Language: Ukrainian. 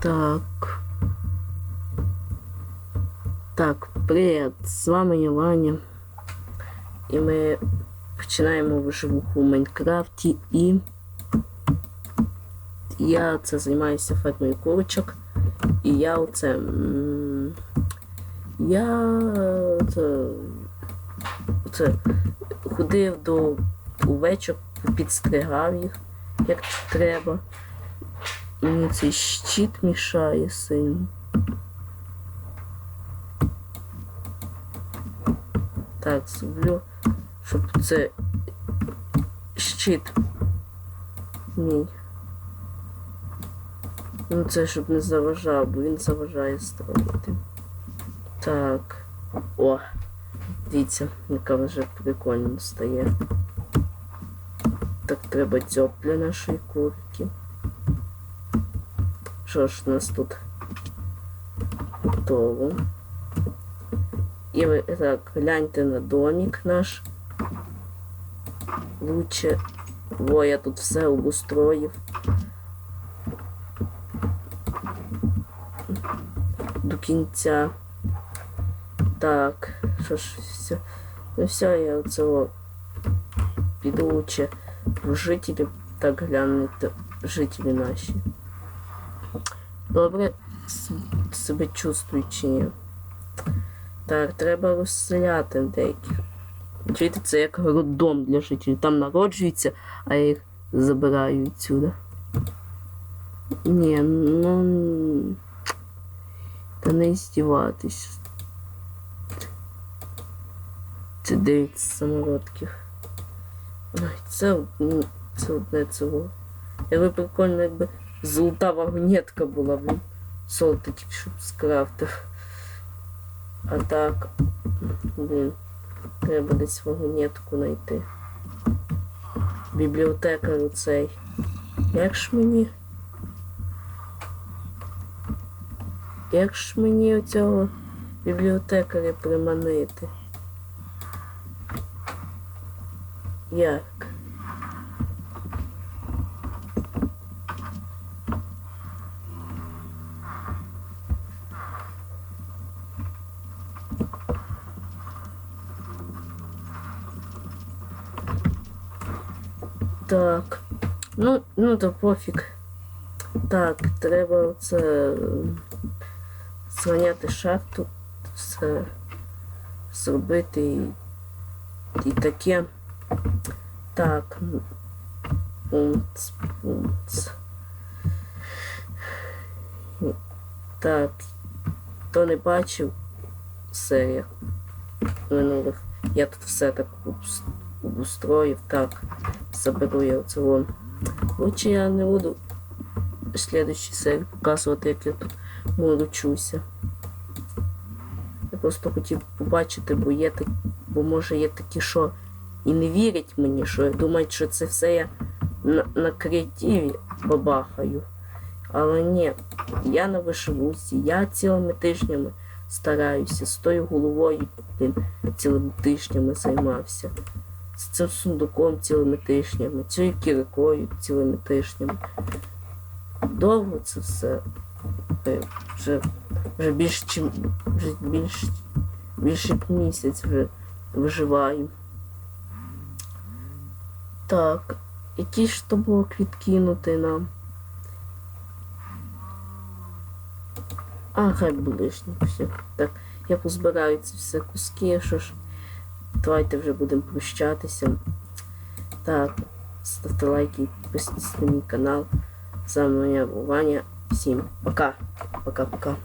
Так. Так, привіт, з вами я Ваня. І ми починаємо виживуху в Майнкрафті і я це займаюся фермою курочок. І я оце. Я це, це ходив до овечок, підстригав їх, як треба. Мені цей щит мішає сильно. Так, зроблю, щоб це щит мій. Ну це щоб не заважав, бо він заважає строїти. Так. О! Дивіться, яка вже прикольно стає. Так треба дзьоб для нашої курки. Що ж у нас тут готово. І ви так, гляньте на домик наш. Лучше. Во, я тут все обустроїв. До кінця. Так, що ж, все. Ну все, я оцього піду лучше в жителі. Так глянути жителі наші. Добре себе чувствують чи. Так, треба розселяти деяких. Чуєте, це як роддом для жителів. Там народжуються, а я їх забираю відсюди. Ні, ну. Та не здіватись. Це 9 самородків. Ой, це, ну, це одне цього. Якби прикольно, якби золота вагонетка була, блін. Золото тільки щоб скрафтив. А так, блін, треба десь вагонетку знайти. Бібліотекар оцей. Як ж мені? Як ж мені оцього бібліотекаря приманити? Як? Так. Ну, ну то пофіг. Так, треба це зганяти шахту, все зробити і, і таке. Так. Пунц, пунц. Так. Хто не бачив серія минулих. Я тут все так обустроїв. Так. Заберу я оце вон. Лучше я не буду в следующій серії показувати, як я тут молочуся. Я просто хотів побачити, бо є так, бо може є такі, що і не вірять мені, що думають, що це все я на, на креативі бабахаю. Але ні, я на вишивусі, я цілими тижнями стараюся, з тою головою блін, цілими тижнями займався. З цим сундуком цілими тижнями, цією кіркою цілими тижнями. Довго це все. Е, Вже, вже більш чим вже більш, більше місяць вже виживаю. Так, які ж то блок відкинути нам? А, хай ближні. Все. Так, я позбираю ці все куски, що ж. Давайте вже будемо прощатися. Так, ставте лайки, підписуйтесь на мій канал. З вами моя Ваня. Всім пока. Пока-пока.